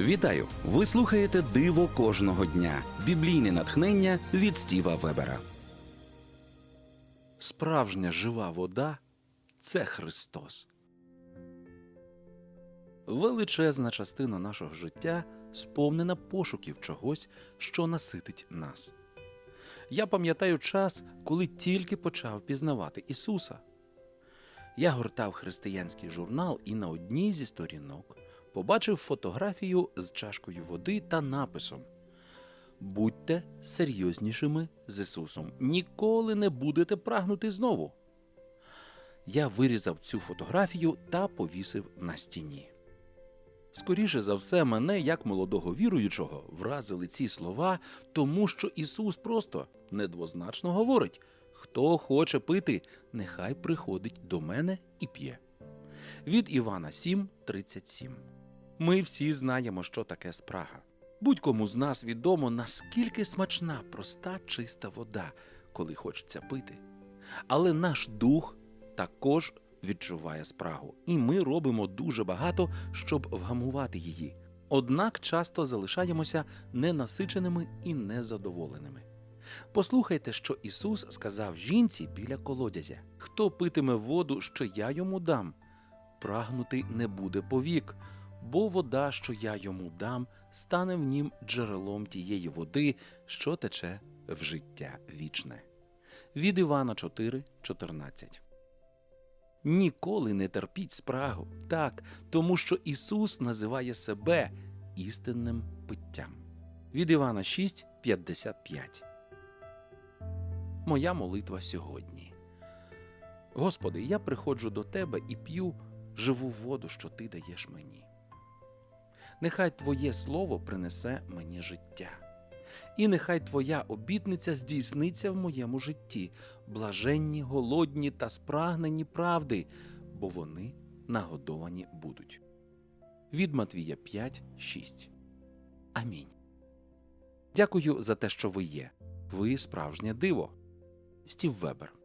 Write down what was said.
Вітаю! Ви слухаєте Диво кожного дня. Біблійне натхнення від Стіва Вебера. Справжня жива вода це Христос. Величезна частина нашого життя сповнена пошуків чогось, що наситить нас. Я пам'ятаю час, коли тільки почав пізнавати Ісуса. Я гортав християнський журнал і на одній зі сторінок побачив фотографію з чашкою води та написом: Будьте серйознішими з Ісусом. Ніколи не будете прагнути знову. Я вирізав цю фотографію та повісив на стіні. Скоріше за все, мене, як молодого віруючого, вразили ці слова, тому що Ісус просто недвозначно говорить: хто хоче пити, нехай приходить до мене і п'є. Від Івана 7:37. Ми всі знаємо, що таке спрага. Будь-кому з нас відомо, наскільки смачна, проста, чиста вода, коли хочеться пити. Але наш дух також відчуває спрагу, і ми робимо дуже багато, щоб вгамувати її. Однак часто залишаємося ненасиченими і незадоволеними. Послухайте, що Ісус сказав жінці біля колодязя: хто питиме воду, що я йому дам, прагнути не буде повік, бо вода, що я йому дам, стане в нім джерелом тієї води, що тече в життя вічне. Від Івана 4, 14. Ніколи не терпіть спрагу, так, тому що Ісус називає себе істинним питтям. Від Івана 6, 55. Моя молитва сьогодні. Господи, я приходжу до Тебе і п'ю живу воду, що Ти даєш мені. Нехай Твоє Слово принесе мені життя. І нехай Твоя обітниця здійсниться в моєму житті, блаженні, голодні та спрагнені правди, бо вони нагодовані будуть. Від Матвія 5, 6. Амінь. Дякую за те, що ви є. Ви справжнє диво. Стів Вебер.